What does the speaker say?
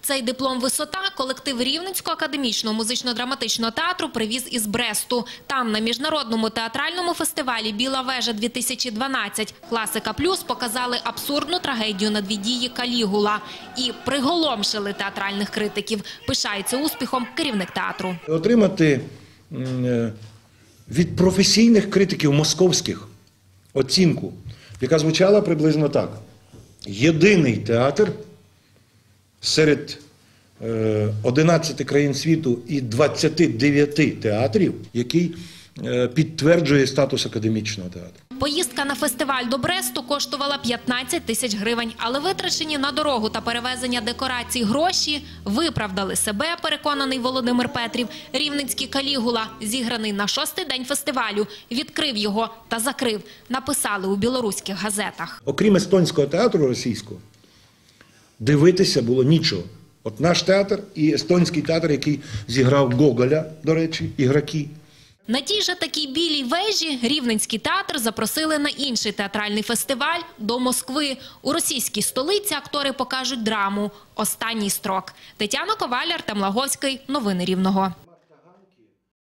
Цей диплом «Висота» колектив Рівненського академічного музично-драматичного театру привіз із Бресту. Там на міжнародному театральному фестивалі «Біла вежа-2012» «Класика плюс» показали абсурдну трагедію на дві дії «Калігула» і приголомшили театральних критиків. Пишається успіхом керівник театру. Отримати е, від професійних критиків московських оцінку, яка звучала приблизно так: єдиний театр серед е, 11 країн світу і 29 театрів, який е, підтверджує статус академічного театру. Поїздка на фестиваль до Бресту коштувала 15 тисяч гривень, але витрачені на дорогу та перевезення декорацій гроші виправдали себе, переконаний Володимир Петрів. Рівненський Калігула, зіграний на шостий день фестивалю, відкрив його та закрив. Написали у білоруських газетах. Окрім естонського театру російського, дивитися було нічого. От наш театр і естонський театр, який зіграв Гоголя, до речі, ігроки. На тій же такій білій вежі Рівненський театр запросили на інший театральний фестиваль до Москви. У російській столиці актори покажуть драму «Останній строк». Тетяна Коваляр, Артем Лаговський. Новини Рівного.